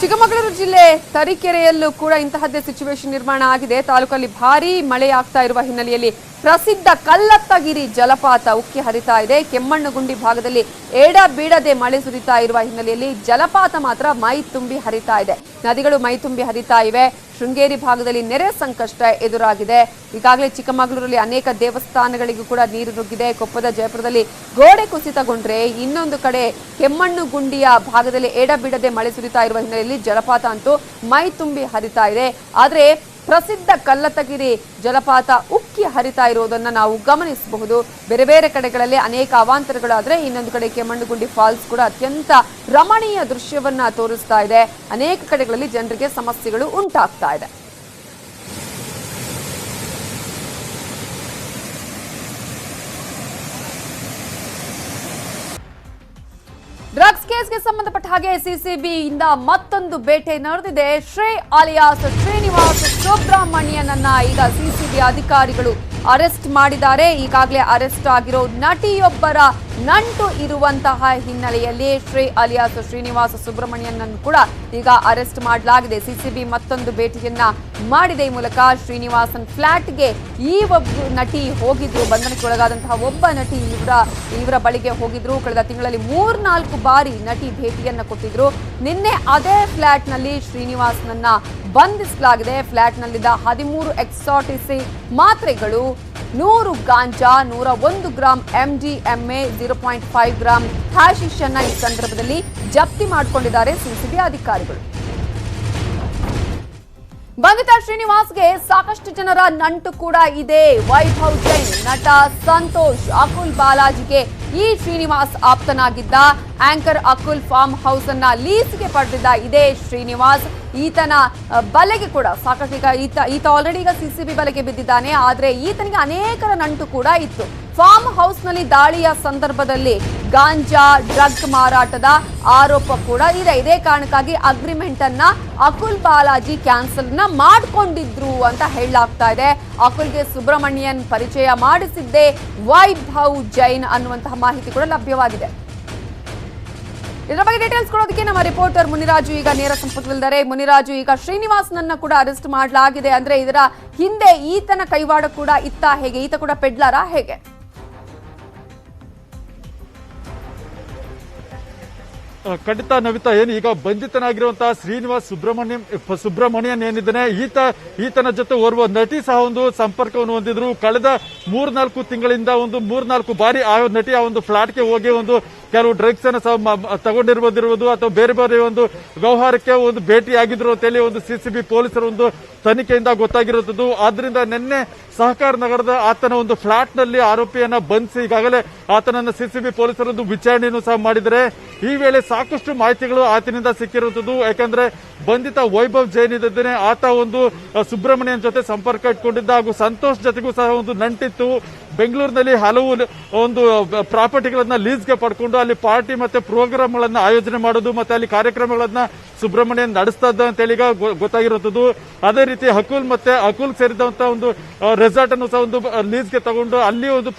ಚಿಕ್ಕಮಗಳೂರು ಜಿಲ್ಲೆ ತರೀಕೆರೆಯಲ್ಲೂ ಕೂಡ ಇಂತಹದ್ದೇ ಸಿಚುವೇಶನ್ ನಿರ್ಮಾಣ ಆಗಿದೆ. ತಾಲೂಕಲ್ಲಿ ಭಾರೀ ಮಳೆ ಆಗ್ತಾ ಇರುವ ಹಿನ್ನೆಲೆಯಲ್ಲಿ ಪ್ರಸಿದ್ಧ ಕಲ್ಲತ್ತಗಿರಿ ಜಲಪಾತ ಉಕ್ಕಿ ಹರಿತಾ ಇದೆ. ಕೆಮ್ಮಣ್ಣುಗುಂಡಿ ಭಾಗದಲ್ಲಿ ಏಡ ಬೀಡದೆ ಮಳೆ ಸುರಿತಾ ಇರುವ ಹಿನ್ನೆಲೆಯಲ್ಲಿ ಜಲಪಾತ ಮಾತ್ರ ಮೈ ತುಂಬಿ ಹರಿತಾ ಇದೆ. ನದಿಗಳು ಮೈ ತುಂಬಿ ಹರಿತಾ ಇವೆ. ಶೃಂಗೇರಿ ಭಾಗದಲ್ಲಿ ನೆರೆ ಸಂಕಷ್ಟ ಎದುರಾಗಿದೆ. ಈಗಾಗಲೇ ಚಿಕ್ಕಮಗಳೂರಲ್ಲಿ ಅನೇಕ ದೇವಸ್ಥಾನಗಳಿಗೂ ಕೂಡ ನೀರು ನುಗ್ಗಿದೆ. ಕೊಪ್ಪದ ಜಯಪುರದಲ್ಲಿ ಗೋಡೆ ಕುಸಿತಗೊಂಡ್ರೆ ಇನ್ನೊಂದು ಕಡೆ ಕೆಮ್ಮಣ್ಣುಗುಂಡಿಯ ಭಾಗದಲ್ಲಿ ಭಾಗದಲ್ಲಿ ಬೀಡದೆ ಮಳೆ ಸುರಿತಾ ಇರುವ ಹಿನ್ನೆಲೆಯಲ್ಲಿ ಜಲಪಾತ ಅಂತೂ ಮೈ ತುಂಬಿ ಹರಿತಾ ಇದೆ. ಆದ್ರೆ ಪ್ರಸಿದ್ಧ ಕಲ್ಲತಗಿರಿ ಜಲಪಾತ ಉಕ್ಕಿ ಹರಿತಾ ಇರೋದನ್ನ ನಾವು ಗಮನಿಸಬಹುದು. ಬೇರೆ ಬೇರೆ ಕಡೆಗಳಲ್ಲಿ ಅನೇಕ ಅವಾಂತರಗಳಾದ್ರೆ ಇನ್ನೊಂದು ಕಡೆ ಕೆಮ್ಮಣ್ಣುಗುಂಡಿ ಫಾಲ್ಸ್ ಕೂಡ ಅತ್ಯಂತ ರಮಣೀಯ ದೃಶ್ಯವನ್ನ ತೋರಿಸ್ತಾ ಇದೆ. ಅನೇಕ ಕಡೆಗಳಲ್ಲಿ ಜನರಿಗೆ ಸಮಸ್ಯೆಗಳು ಉಂಟಾಗ್ತಾ ಇದೆ. ಡ್ರಗ್ಸ್ ಕೇಸ್ಗೆ ಸಂಬಂಧಪಟ್ಟ ಹಾಗೆ ಸಿಸಿಬಿ ಇಂದ ಮತ್ತೊಂದು ಬೇಟೆ ನಡೆದಿದೆ. ಶ್ರೇ ಅಲಿಯಾಸ್ ಶ್ರೀನಿವಾಸ್ ಸುಬ್ರಹ್ಮಣ್ಯನನ್ನ ಈಗ ಸಿಸಿಬಿ ಅಧಿಕಾರಿಗಳು ಅರೆಸ್ಟ್ ಮಾಡಿದ್ದಾರೆ. ಈಗಾಗಲೇ ಅರೆಸ್ಟ್ ಆಗಿರೋ ನಟಿಯೊಬ್ಬರ ನಂಟು ಇರುವಂತಹ ಹಿನ್ನೆಲೆಯಲ್ಲಿ ಶ್ರೀ ಅಲಿಯಾಸ್ ಶ್ರೀನಿವಾಸ ಸುಬ್ರಹ್ಮಣ್ಯನನ್ನು ಕೂಡ ಈಗ ಅರೆಸ್ಟ್ ಮಾಡಲಾಗಿದೆ. ಸಿಸಿಬಿ ಮತ್ತೊಂದು ಭೇಟಿಯನ್ನ ಮಾಡಿದೆ. ಮೂಲಕ ಶ್ರೀನಿವಾಸನ್ ಫ್ಲಾಟ್ಗೆ ಈ ಒಬ್ಬ ನಟಿ ಹೋಗಿದ್ರು. ಬಂಧನಕ್ಕೆ ಒಳಗಾದಂತಹ ಒಬ್ಬ ನಟಿ ಇವರ ಇವರ ಬಳಿಗೆ ಹೋಗಿದ್ರು. ಕಳೆದ ತಿಂಗಳಲ್ಲಿ ಮೂರ್ನಾಲ್ಕು ಬಾರಿ ನಟಿ ಭೇಟಿಯನ್ನ ಕೊಟ್ಟಿದ್ರು. ನಿನ್ನೆ ಅದೇ ಫ್ಲಾಟ್ನಲ್ಲಿ ಶ್ರೀನಿವಾಸ್ನನ್ನ ಬಂಧಿಸಲಾಗಿದೆ. ಫ್ಲಾಟ್ನಲ್ಲಿದ್ದ ಹದಿಮೂರು ಎಕ್ಸಾಟಿಸಿ ಮಾತ್ರೆಗಳು ನೂರು ಗಾಂಜಾ ನೂರ ಒಂದು gram MDMA zero point five gram hashish ಅನ್ನ ಈ ಸಂದರ್ಭದಲ್ಲಿ ಜಪ್ತಿ ಮಾಡಿಕೊಂಡಿದ್ದಾರೆ ಸಿಸಿಬಿ ಅಧಿಕಾರಿಗಳು. ಬಂಧಿತ ಶ್ರೀನಿವಾಸ್ಗೆ ಸಾಕಷ್ಟು ಜನರ ನಂಟು ಕೂಡ ಇದೆ. ವೈಭವ್ ಜೈನ್ ನಟ ಸಂತೋಷ್, ಅಕುಲ್ ಬಾಲಾಜಿಗೆ ಈ ಶ್ರೀನಿವಾಸ್ ಆಪ್ತನಾಗಿದ್ದ ಆಂಕರ್ ಅಕುಲ್ ಫಾರ್ಮ್ ಹೌಸ್ ಅನ್ನ ಲೀಸ್ಗೆ ಪಡೆದಿದ್ದ ಇದೇ ಶ್ರೀನಿವಾಸ್. ಈತನ ಬಲೆಗೆ ಕೂಡ ಸಾಕಷ್ಟು ಈಗ ಈತ ಈತ ಆಲ್ರೆಡಿ ಈಗ ಸಿಸಿಬಿ ಬಲೆಗೆ ಬಿದ್ದಿದ್ದಾನೆ. ಆದರೆ ಈತನಿಗೆ ಅನೇಕರ ನಂಟು ಕೂಡ ಇತ್ತು. ಫಾರ್ಮ್ ಹೌಸ್ನಲ್ಲಿ ದಾಳಿಯ ಸಂದರ್ಭದಲ್ಲಿ ಗಾಂಜಾ, ಡ್ರಗ್ ಮಾರಾಟದ ಆರೋಪ ಕೂಡ ಇದೆ. ಇದೇ ಕಾರಣಕ್ಕಾಗಿ ಅಗ್ರಿಮೆಂಟ್ ಅನ್ನ ಅಕುಲ್ ಬಾಲಾಜಿ ಕ್ಯಾನ್ಸಲ್ನ ಮಾಡಿಕೊಂಡಿದ್ರು ಅಂತ ಹೇಳಲಾಗ್ತಾ ಇದೆ. ಅಕುಲ್ಗೆ ಸುಬ್ರಹ್ಮಣ್ಯನ್ ಪರಿಚಯ ಮಾಡಿಸಿದ್ದೇ ವೈಭವ್ ಜೈನ್ ಅನ್ನುವಂತಹ ಮಾಹಿತಿ ಕೂಡ ಲಭ್ಯವಾಗಿದೆ. ಇದರ ಬಗ್ಗೆ ಡೀಟೇಲ್ಸ್ ಕೊಡೋದಕ್ಕೆ ನಮ್ಮ ರಿಪೋರ್ಟರ್ ಮುನಿರಾಜು ಈಗ ನೇರ ಸಂಪರ್ಕದಲ್ಲಿದ್ದಾರೆ ಮುನಿರಾಜು, ಈಗ ಶ್ರೀನಿವಾಸ್ನನ್ನ ಕೂಡ ಅರೆಸ್ಟ್ ಮಾಡಲಾಗಿದೆ. ಅಂದ್ರೆ ಇದರ ಹಿಂದೆ ಈತನ ಕೈವಾಡ ಕೂಡ ಇತ್ತ ಹೇಗೆ? ಈತ ಕೂಡ ಪೆಡ್ಲಾರಾ ಹೇಗೆ? ಖಂಡಿತ ನವಿತಾ, ಏನು ಈಗ ಬಂಧಿತನಾಗಿರುವಂತಹ ಶ್ರೀನಿವಾಸ್ ಸುಬ್ರಹ್ಮಣ್ಯಂ ಸುಬ್ರಹ್ಮಣ್ಯನ್ ಏನಿದ್ದಾನೆ, ಈತ, ಈತನ ಜೊತೆ ಓರ್ವ ನಟಿ ಸಹ ಒಂದು ಸಂಪರ್ಕವನ್ನು ಹೊಂದಿದ್ರು. ಕಳೆದ ಮೂರ್ನಾಲ್ಕು ತಿಂಗಳಿಂದ ಒಂದು ಮೂರ್ನಾಲ್ಕು ಬಾರಿ ಆ ನಟಿ ಆ ಒಂದು ಫ್ಲಾಟ್ಗೆ ಹೋಗಿ ಒಂದು ಕೆಲವು ಡ್ರಗ್ಸ್ ಅನ್ನು ಸಹ ಮ- ಅಥವಾ ಬೇರೆ ಬೇರೆ ಒಂದು ವ್ಯವಹಾರಕ್ಕೆ ಒಂದು ಭೇಟಿ ಆಗಿದ್ರು ಅಂತೇಳಿ ಒಂದು ಸಿಸಿಬಿ ಪೊಲೀಸರ ಒಂದು ತನಿಖೆಯಿಂದ ಗೊತ್ತಾಗಿರುತ್ತದೆ ಆದ್ರಿಂದ ನಿನ್ನೆ ಸಹಕಾರ ನಗರದ ಆತನ ಒಂದು ಫ್ಲಾಟ್ನಲ್ಲಿ ಆರೋಪಿಯನ್ನ ಬಂಧಿಸಿ ಈಗಾಗಲೇ ಆತನನ್ನ ಸಿಸಿಬಿ ಪೊಲೀಸರೊಂದು ವಿಚಾರಣೆಯನ್ನು ಸಹ ಮಾಡಿದರೆ. ಈ ವೇಳೆ ಸಾಕಷ್ಟು ಮಾಹಿತಿಗಳು ಆತನಿಂದ ಸಿಕ್ಕಿರುತ್ತದೆ ಯಾಕಂದ್ರೆ ಬಂಧಿತ ವೈಭವ್ ಜೈನ್ ಇದ್ದಾನೆ ಆತ ಒಂದು ಸುಬ್ರಹ್ಮಣ್ಯನ್ ಜೊತೆ ಸಂಪರ್ಕ ಇಟ್ಕೊಂಡಿದ್ದ ಹಾಗೂ ಸಂತೋಷ್ ಜೊತೆಗೂ ಸಹ ಒಂದು ನಂಟಿತ್ತು. ಬೆಂಗಳೂರಿನಲ್ಲಿ ಹಲವು ಒಂದು ಪ್ರಾಪರ್ಟಿಗಳನ್ನ ಲೀಸ್ಗೆ ಪಡ್ಕೊಂಡು ಅಲ್ಲಿ ಪಾರ್ಟಿ ಮತ್ತೆ ಪ್ರೋಗ್ರಾಮ್ಗಳನ್ನ ಆಯೋಜನೆ ಮಾಡೋದು ಮತ್ತೆ ಅಲ್ಲಿ ಕಾರ್ಯಕ್ರಮಗಳನ್ನ ಸುಬ್ರಹ್ಮಣ್ಯನ್ ನಡೆಸ್ತಾ ಇದ್ದ ಅಂತೇಳಿ ಈಗ ಗೊ- ಗೊತ್ತಾಗಿರುತ್ತದೆ ಅದೇ ರೀತಿ ಹಕುಲ್ ಮತ್ತೆ ಅಕುಲ್ ಸೇರಿದಂತ ಒಂದು ರೆಸಾರ್ಟ್ ಅನ್ನು ಸಹ ಒಂದು ಲೀಸ್ಗೆ ತಗೊಂಡು ಅಲ್ಲಿ ಒಂದು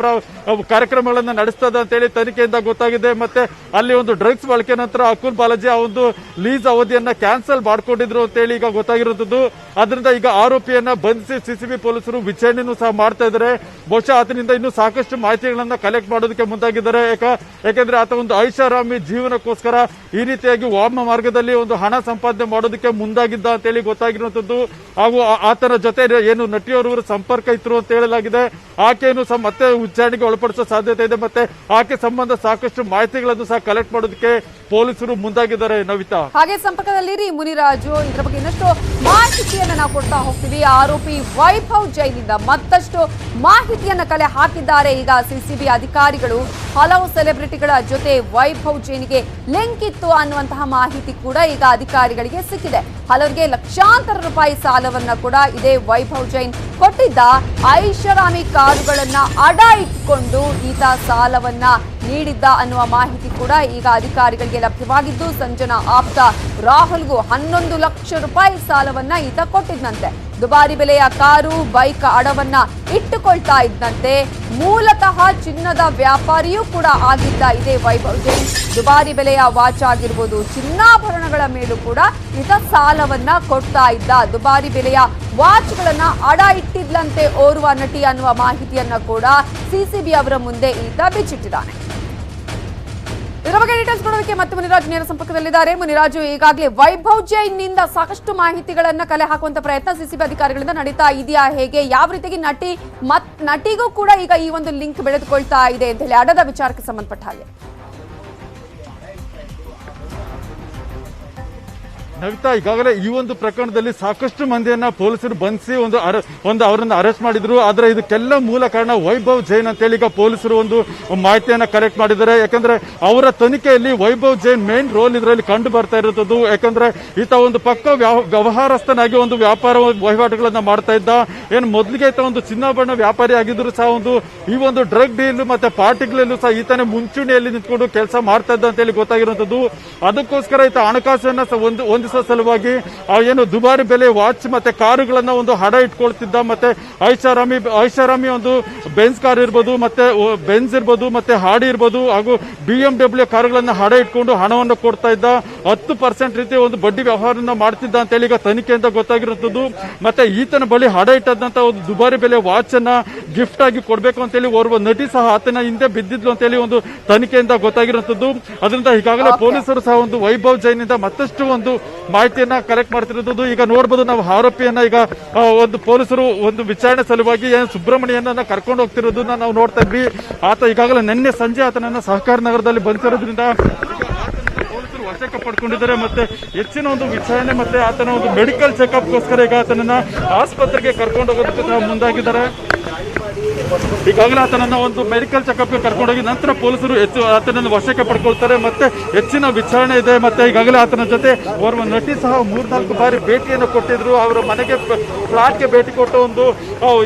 ಕಾರ್ಯಕ್ರಮಗಳನ್ನ ನಡೆಸ್ತಾ ಇದ್ದ ಅಂತೇಳಿ ತನಿಖೆಯಿಂದ ಗೊತ್ತಾಗಿದೆ. ಮತ್ತೆ ಅಲ್ಲಿ ಒಂದು ಡ್ರಗ್ಸ್ ಬಳಕೆ ನಂತರ ಅಕುಲ್ ಬಾಲಾಜಿ ಆ ಒಂದು ಲೀಸ್ ಅವಧಿಯನ್ನ ಕ್ಯಾನ್ಸಲ್ ಮಾಡ್ಕೊಂಡಿದ್ರು ಅಂತೇಳಿ ಈಗ ಗೊತ್ತಾಗಿರುತ್ತದ್ದು. ಅದರಿಂದ ಈಗ ಆರೋಪಿಯನ್ನ ಬಂಧಿಸಿ ಸಿಸಿಬಿ ಪೊಲೀಸರು ವಿಚಾರಣೆಯನ್ನು ಸಹ ಮಾಡ್ತಾ ಇದ್ದಾರೆ. ಬಹುಶಃ ಆತನಿಂದ ಇನ್ನೂ ಸಾಕಷ್ಟು ಮಾಹಿತಿಗಳನ್ನ ಕಲೆಕ್ಟ್ ಮಾಡೋದಕ್ಕೆ ಮುಂದಾಗಿದ್ದಾರೆ. ಯಾಕ ಯಾಕಂದ್ರೆ ಆತ ಒಂದು ಐಷಾರಾಮಿ ಜೀವನಕ್ಕೋಸ್ಕರ ಈ ರೀತಿಯಾಗಿ ವಾಮ ಮಾರ್ಗದಲ್ಲಿ ಒಂದು ಹಣ ಸಂಪಾದನೆ ಮಾಡೋದಕ್ಕೆ ಮುಂದಾಗಿದ್ದ ಅಂತ ಹೇಳಿ ಗೊತ್ತಾಗಿರುವಂತದ್ದು ಹಾಗೂ ಆತನ ಜೊತೆ ಏನು ನಟಿಯವರು ಸಂಪರ್ಕ ಇತ್ತು ಅಂತ ಹೇಳಲಾಗಿದೆ. ಆಕೆಯನ್ನು ಸಹ ಮತ್ತೆ ವಿಚಾರಣೆಗೆ ಒಳಪಡಿಸೋ ಸಾಧ್ಯತೆ ಇದೆ. ಮತ್ತೆ ಆಕೆ ಸಂಬಂಧ ಸಾಕಷ್ಟು ಮಾಹಿತಿಗಳನ್ನು ಸಹ ಕಲೆಕ್ಟ್ ಮಾಡೋದಕ್ಕೆ ಪೊಲೀಸರು ಮುಂದಾಗಿದ್ದಾರೆ. ನವಿತಾ. ಹಾಗೆ ಸಂಪರ್ಕದಲ್ಲಿರಿ ಮುನಿರಾಜು. ಇದರ ಬಗ್ಗೆ ಇನ್ನಷ್ಟು ಮಾಹಿತಿಯನ್ನ ನಾವು ಕೊಡ್ತಾ ಹೋಗ್ತೀವಿ. ಆರೋಪಿ ವೈಭವ್ ಜೈನಿಂದ ಮತ್ತಷ್ಟು ಮಾಹಿತಿಯನ್ನ ಕಲೆ ಹಾಕಿದ್ದಾರೆ. ಈಗ ಸಿಸಿಬಿ ಅಧಿಕಾರಿಗಳು ಹಲವು ಸೆಲೆಬ್ರಿಟಿಗಳ ಜೊತೆ ವೈಭವ್ ಜೈನಿಗೆ ಲಿಂಕ್ ಇತ್ತು ಅನ್ನುವಂತಹ ಮಾಹಿತಿ ಕೂಡ ಈಗ ಅಧಿಕಾರಿಗಳಿಗೆ ಸಿಕ್ಕಿದೆ. ಹಲವರಿಗೆ ಲಕ್ಷಾಂತರ ರೂಪಾಯಿ ಸಾಲವನ್ನ ಕೂಡ ಇದೇ ವೈಭವ್ ಜೈನ್ ಕೊಟ್ಟಿದ್ದ ಐಷಾರಾಮಿ ಕಾರುಗಳನ್ನ ಅಡ ಇಟ್ಕೊಂಡು ಈತ ಸಾಲವನ್ನ ನೀಡಿದ್ದ ಅನ್ನುವ ಮಾಹಿತಿ ಕೂಡ ಈಗ ಅಧಿಕಾರಿಗಳಿಗೆ ಲಭ್ಯವಾಗಿದ್ದು, ಸಂಜನಾ ಆಪ್ತ ರಾಹುಲ್ಗೂ ಹನ್ನೊಂದು ಲಕ್ಷ ರೂಪಾಯಿ ಸಾಲವನ್ನ ಈತ ಕೊಟ್ಟಿದ್ದಂತೆ ದುಬಾರಿ ಬೆಲೆಯ ಕಾರು, ಬೈಕ್ ಅಡವನ್ನ ಇಟ್ಟುಕೊಳ್ತಾ ಇದ್ದಂತೆ ಮೂಲತಃ ಚಿನ್ನದ ವ್ಯಾಪಾರಿಯೂ ಕೂಡ ಆಗಿದ್ದ ಇದೇ ವೈಭವ್ ಜೈನ್ ದುಬಾರಿ ಬೆಲೆಯ ವಾಚ್ ಆಗಿರ್ಬೋದು, ಚಿನ್ನಾಭರಣಗಳ ಮೇಲೂ ಕೂಡ ಈತ ಸಾಲವನ್ನ ಕೊಡ್ತಾ ಇದ್ದ ದುಬಾರಿ ಬೆಲೆಯ ವಾಚ್ಗಳನ್ನ ಅಡ ಇಟ್ಟಿದ್ಲಂತೆ ಓರ್ವ ನಟಿ ಅನ್ನುವ ಮಾಹಿತಿಯನ್ನ ಕೂಡ ಸಿಸಿಬಿ ಅವರ ಮುಂದೆ ಈತ ಬಿಚ್ಚಿಟ್ಟಿದ್ದಾನೆ. ಇದರ ಬಗ್ಗೆ ಡೀಟೇಲ್ಸ್ ಕೊಡೋದಕ್ಕೆ ಮತ್ತೆ ಮುನಿರಾಜು ನೇರ ಸಂಪರ್ಕದಲ್ಲಿದ್ದಾರೆ. ಮುನಿರಾಜು ಈಗಾಗಲೇ ವೈಭವ್ ಸಾಕಷ್ಟು ಮಾಹಿತಿಗಳನ್ನ ಕಲೆ ಹಾಕುವಂತ ಪ್ರಯತ್ನ ಸಿಸಿಬಿ ಅಧಿಕಾರಿಗಳಿಂದ ನಡೀತಾ ಇದೆಯಾ? ಹೇಗೆ? ಯಾವ ರೀತಿಯಾಗಿ ನಟಿ ಮತ್ ನಟಿಗೂ ಕೂಡ ಈಗ ಈ ಒಂದು ಲಿಂಕ್ ಬೆಳೆದುಕೊಳ್ತಾ ಇದೆ ಅಂತ ಹೇಳಿ ಅಡದ ವಿಚಾರಕ್ಕೆ ಸಂಬಂಧಪಟ್ಟ ಹಾಗೆ. ನವಿತಾ ಈಗಾಗಲೇ ಈ ಒಂದು ಪ್ರಕರಣದಲ್ಲಿ ಸಾಕಷ್ಟು ಮಂದಿಯನ್ನ ಪೊಲೀಸರು ಬಂಧಿಸಿ ಒಂದು ಒಂದು ಅವರನ್ನು ಅರೆಸ್ಟ್ ಮಾಡಿದ್ರು. ಆದ್ರೆ ಇದಕ್ಕೆಲ್ಲ ಮೂಲ ಕಾರಣ ವೈಭವ್ ಜೈನ್ ಅಂತೇಳಿ ಈಗ ಪೊಲೀಸರು ಒಂದು ಮಾಹಿತಿಯನ್ನ ಕಲೆಕ್ಟ್ ಮಾಡಿದ್ದಾರೆ. ಯಾಕಂದ್ರೆ ಅವರ ತನಿಖೆಯಲ್ಲಿ ವೈಭವ್ ಜೈನ್ ಮೇನ್ ರೋಲ್ ಇದರಲ್ಲಿ ಕಂಡು ಬರ್ತಾ ಇರುತ್ತದೆ ಯಾಕಂದ್ರೆ ಈತ ಒಂದು ಪಕ್ಕ ವ್ಯಾವ- ವ್ಯವಹಾರಸ್ಥನಾಗಿ ಒಂದು ವ್ಯಾಪಾರ ವಹಿವಾಟುಗಳನ್ನ ಮಾಡ್ತಾ ಇದ್ದ. ಏನು ಮೊದಲಿಗೆ ಈತ ಒಂದು ಚಿನ್ನಾಭರಣ ವ್ಯಾಪಾರಿ ಆಗಿದ್ರು ಸಹ ಒಂದು ಈ ಒಂದು ಡ್ರಗ್ ಡೀಲ್ ಮತ್ತೆ ಪಾರ್ಟಿಗಳಲ್ಲೂ ಸಹ ಈತನೇ ಮುಂಚೂಣಿಯಲ್ಲಿ ನಿಂತ್ಕೊಂಡು ಕೆಲಸ ಮಾಡ್ತಾ ಇದ್ದ ಅಂತೇಳಿ ಗೊತ್ತಾಗಿರುವಂತದ್ದು ಅದಕ್ಕೋಸ್ಕರ ಈತ ಹಣಕಾಸನ್ನ ಒಂದು ಒಂದು ಹೊಂದಿಸೋ ಸಲುವಾಗಿ ಆ ಏನು ದುಬಾರಿ ಬೆಲೆ ವಾಚ್ ಮತ್ತೆ ಕಾರುಗಳನ್ನ ಒಂದು ಹಡ ಇಟ್ಕೊಳ್ತಿದ್ದ ಮತ್ತೆ ಐಷಾರಾಮಿ ಐಷಾರಾಮಿ ಒಂದು ಬೆನ್ಸ್ ಕಾರ್ ಇರ್ಬೋದು ಮತ್ತೆ ಬೆನ್ಸ್ ಇರ್ಬೋದು ಮತ್ತೆ ಹಾಡಿ ಇರ್ಬೋದು ಹಾಗೂ ಬಿ ಎಂ ಡಬ್ಲ್ಯೂ ಕಾರುಗಳನ್ನ ಹಡ ಇಟ್ಕೊಂಡು ಹಣವನ್ನು ಕೊಡ್ತಾ ಇದ್ದ ಹತ್ತು ಪರ್ಸೆಂಟ್ ರೀತಿ ಒಂದು ಬಡ್ಡಿ ವ್ಯವಹಾರನ ಮಾಡ್ತಿದ್ದ ಅಂತೇಳಿ ಈಗ ತನಿಖೆಯಿಂದ ಗೊತ್ತಾಗಿರುತ್ತದ್ದು. ಮತ್ತೆ ಈತನ ಬಳಿ ಹಡ ಇಟ್ಟದಂತ ಒಂದು ದುಬಾರಿ ಬೆಲೆ ವಾಚ್ ಅನ್ನ ಗಿಫ್ಟ್ ಆಗಿ ಕೊಡಬೇಕು ಅಂತೇಳಿ ಓರ್ವ ನಟಿ ಸಹ ಆತನ ಹಿಂದೆ ಬಿದ್ದಿದ್ಲು ಅಂತೇಳಿ ಒಂದು ತನಿಖೆಯಿಂದ ಗೊತ್ತಾಗಿರುವಂತದ್ದು ಅದರಿಂದ ಈಗಾಗಲೇ ಪೊಲೀಸರು ಸಹ ಒಂದು ವೈಭವ್ ಜೈನಿಂದ ಮತ್ತಷ್ಟು ಒಂದು ಮಾಹಿತಿಯನ್ನ ಕಲೆಕ್ಟ್ ಮಾಡ್ತಿರೋದು. ಈಗ ನೋಡ್ಬೋದು ನಾವು ಆರೋಪಿಯನ್ನ ಈಗ ಒಂದು ಪೊಲೀಸರು ಒಂದು ವಿಚಾರಣೆ ಸಲುವಾಗಿ ಸುಬ್ರಹ್ಮಣ್ಯನನ್ನ ಸುಬ್ರಹ್ಮಣ್ಯನ ಕರ್ಕೊಂಡು ಹೋಗ್ತಿರೋದನ್ನ ನಾವು ನೋಡ್ತಾ ಇದ್ವಿ. ಆತ ಈಗಾಗಲೇ ನಿನ್ನೆ ಸಂಜೆ ಆತನನ್ನ ಸಹಕಾರ ನಗರದಲ್ಲಿ ಬಂದಿರೋದ್ರಿಂದ ಪೊಲೀಸರು ವಶಕ್ಕೆ ಪಡ್ಕೊಂಡಿದ್ದಾರೆ. ಮತ್ತೆ ಹೆಚ್ಚಿನ ಒಂದು ವಿಚಾರಣೆ ಮತ್ತೆ ಆತನ ಒಂದು ಮೆಡಿಕಲ್ ಚೆಕಪ್ಗೋಸ್ಕರ ಈಗ ಆತನನ್ನ ಆಸ್ಪತ್ರೆಗೆ ಕರ್ಕೊಂಡು ಹೋಗೋದಕ್ಕೆ ಮುಂದಾಗಿದ್ದಾರೆ. ಈಗಾಗಲೇ ಆತನನ್ನು ಒಂದು ಮೆಡಿಕಲ್ ಚೆಕಪ್ಗೆ ಕರ್ಕೊಂಡೋಗಿ ನಂತರ ಪೊಲೀಸರು ಹೆಚ್ಚು ಆತನನ್ನು ವಶಕ್ಕೆ ಪಡ್ಕೊಳ್ತಾರೆ ಮತ್ತೆ ಹೆಚ್ಚಿನ ವಿಚಾರಣೆ ಇದೆ ಮತ್ತೆ ಈಗಾಗಲೇ ಆತನ ಜೊತೆ ಓರ್ವ ನಟಿ ಸಹ ಮೂರ್ನಾಲ್ಕು ಬಾರಿ ಭೇಟಿಯನ್ನು ಕೊಟ್ಟಿದ್ರು. ಅವರ ಮನೆಗೆ ಫ್ಲಾಟ್ಗೆ ಭೇಟಿ ಕೊಟ್ಟು ಒಂದು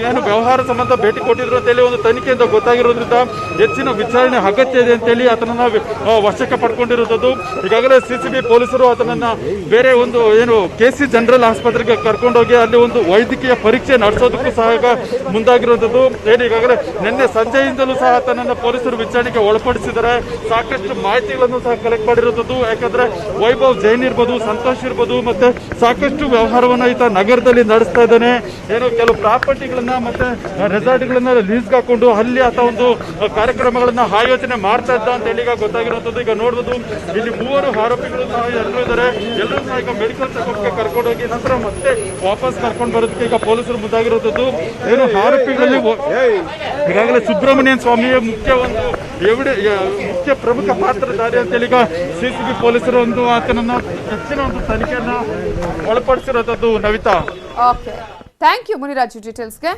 ಏನು ವ್ಯವಹಾರ ಸಂಬಂಧ ಭೇಟಿ ಕೊಟ್ಟಿದ್ರು ಅಂತೇಳಿ ಒಂದು ತನಿಖೆಯಿಂದ ಗೊತ್ತಾಗಿರೋದ್ರಿಂದ ಹೆಚ್ಚಿನ ವಿಚಾರಣೆ ಅಗತ್ಯ ಇದೆ ಅಂತೇಳಿ ಆತನನ್ನು ವಶಕ್ಕೆ ಪಡ್ಕೊಂಡಿರುವಂಥದ್ದು ಈಗಾಗಲೇ ಸಿ ಸಿ ಬಿ ಪೊಲೀಸರು ಆತನನ್ನು ಬೇರೆ ಒಂದು, ಏನು ಕೆ ಸಿ ಜನರಲ್ ಆಸ್ಪತ್ರೆಗೆ ಕರ್ಕೊಂಡೋಗಿ ಅಲ್ಲಿ ಒಂದು ವೈದ್ಯಕೀಯ ಪರೀಕ್ಷೆ ನಡೆಸೋದಕ್ಕೂ ಸಹ ಮುಂದಾಗಿರುವಂಥದ್ದು. ಏನು ಈಗಾಗಲೇ ನಿನ್ನೆ ಸಂಜೆಯಿಂದಲೂ ಸಹ ತನ್ನನ್ನು ಪೊಲೀಸರು ವಿಚಾರಣೆಗೆ ಒಳಪಡಿಸಿದ್ದಾರೆ. ಸಾಕಷ್ಟು ಮಾಹಿತಿಗಳನ್ನು ಸಹ ಕಲೆಕ್ಟ್ ಮಾಡಿರುವಂಥದ್ದು ಯಾಕಂದ್ರೆ ವೈಭವ್ ಜೈನ್ ಇರ್ಬೋದು, ಸಂತೋಷ್ ಇರ್ಬೋದು, ಮತ್ತೆ ಸಾಕಷ್ಟು ವ್ಯವಹಾರವನ್ನ ಈತ ನಗರದಲ್ಲಿ ನಡೆಸ್ತಾ ಇದ್ದಾನೆ. ಏನು ಕೆಲವು ಪ್ರಾಪರ್ಟಿಗಳನ್ನ ಮತ್ತೆ ರೆಸಾರ್ಟ್ಗಳನ್ನ ಲೀಸ್ಗೆ ಹಾಕೊಂಡು ಅಲ್ಲಿ ಆತ ಒಂದು ಕಾರ್ಯಕ್ರಮಗಳನ್ನ ಆಯೋಜನೆ ಮಾಡ್ತಾ ಇದ್ದ ಅಂತ ಹೇಳಿ ಈಗ ಗೊತ್ತಾಗಿರುವಂಥದ್ದು ಈಗ ನೋಡ್ಬೋದು, ಇಲ್ಲಿ ಮೂವರು ಆರೋಪಿಗಳು ಸಹ ಎಲ್ಲರೂ ಇದ್ದಾರೆ. ಎಲ್ಲರೂ ಸಹ ಈಗ ಮೆಡಿಕಲ್ ಚೆಕಪ್ಗೆ ಕರ್ಕೊಂಡು ಹೋಗಿ ನಂತರ ಮತ್ತೆ ವಾಪಸ್ ಕರ್ಕೊಂಡು ಬರೋದಕ್ಕೆ ಈಗ ಪೊಲೀಸರು ಮುಂದಾಗಿರುವಂಥದ್ದು ಏನು ಆರೋಪಿಗಳಲ್ಲಿ ಈಗಾಗಲೇ ಸುಬ್ರಹ್ಮಣ್ಯನ್ ಸ್ವಾಮಿಯ ಮುಖ್ಯ ಒಂದು ಎವಿಡೆ ಮುಖ್ಯ ಪ್ರಮುಖ ಪಾತ್ರಧಾರಿ ಅಂತೇಳಿ ಈಗ ಸಿ ಸಿ ಬಿ ಪೊಲೀಸರು ಒಂದು ಆತನನ್ನು ಹೆಚ್ಚಿನ ಒಂದು ತನಿಖೆಯನ್ನ ಒಳಪಡಿಸಿರುವಂಥದ್ದು ನವಿತಾ. Thank you Muniraju ಡೀಟೇಲ್ಸ್ಗೆ